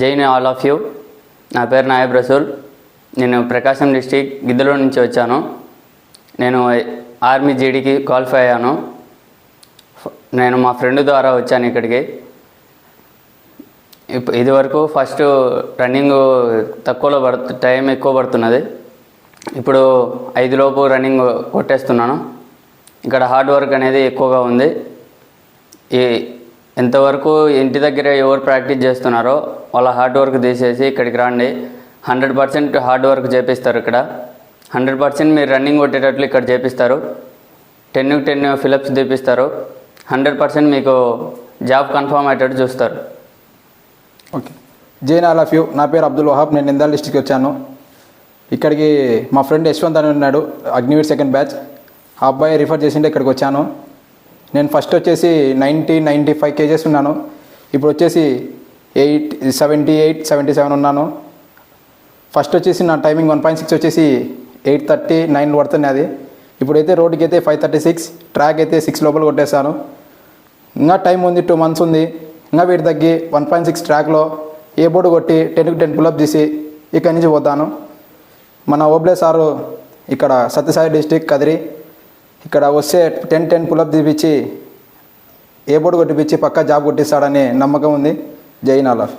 Jain all of you. నా పేరు నాయబ్ రసూల్. నేను ప్రకాశం డిస్టిక్ గిద్దలో నుంచి వచ్చాను. నేను ఆర్మీ జీడీకి క్వాలిఫై అయ్యాను. నేను మా ఫ్రెండ్ ద్వారా వచ్చాను ఇక్కడికి. ఇప్ ఇది వరకు ఫస్ట్ రన్నింగ్ తక్కువలో పడుతు టైం ఎక్కువ పడుతున్నది. ఇప్పుడు ఐదు లోపు రన్నింగ్ కొట్టేస్తున్నాను. ఇక్కడ హార్డ్ వర్క్ అనేది ఎక్కువగా ఉంది. ఈ ఎంతవరకు ఇంటి దగ్గర ఎవరు ప్రాక్టీస్ చేస్తున్నారో వాళ్ళ హార్డ్ వర్క్ తీసేసి ఇక్కడికి రండి. హండ్రెడ్ పర్సెంట్ హార్డ్ వర్క్ చేపిస్తారు ఇక్కడ. హండ్రెడ్ పర్సెంట్ మీరు రన్నింగ్ కొట్టేటట్లు ఇక్కడ చేపిస్తారు. టెన్నుకు టెన్ ఫిలప్స్ తీపిస్తారు. హండ్రెడ్ పర్సెంట్ మీకు జాబ్ కన్ఫర్మ్ అయ్యేటట్టు చూస్తారు. Okay. Join all of you. నా పేరు అబ్దుల్ వహాబ్. నేను నిందాల్ డిస్టిక్ వచ్చాను. ఇక్కడికి మా ఫ్రెండ్ యశ్వంత్ అని ఉన్నాడు. Agniveer second batch. ఆ అబ్బాయి రిఫర్ చేసిండే ఇక్కడికి వచ్చాను. నేను ఫస్ట్ వచ్చేసి నైంటీ నైంటీ ఫైవ్ కేజెస్ ఉన్నాను. ఇప్పుడు వచ్చేసి eight seventy eight seventy seven ఉన్నాను. ఫస్ట్ వచ్చేసి నా టైమింగ్ వన్ పాయింట్ సిక్స్ వచ్చేసి ఎయిట్ థర్టీ నైన్ పడుతుంది అది. ఇప్పుడైతే రోడ్డుకి అయితే ఫైవ్ థర్టీ సిక్స్ ట్రాక్ అయితే సిక్స్ లోపల కొట్టేస్తాను ఇంకా టైం ఉంది టూ మంత్స్ ఉంది. ఇంకా వీటి తగ్గి వన్ పాయింట్ సిక్స్ ట్రాక్లో ఏ బోర్డు కొట్టి టెన్కి టెన్ పులప్ తీసి ఇక్కడి నుంచి పోతాను. మన ఓబ్లే సారు ఇక్కడ సత్యసాయి డిస్టిక్ కదిరి ఇక్కడ వస్తే టెన్ టెన్ పులప్ తీపిచ్చి ఏ బోర్డు కొట్టిపించి పక్కా జాబ్ కొట్టిస్తాడని నమ్మకం ఉంది. జై నాలఫ్.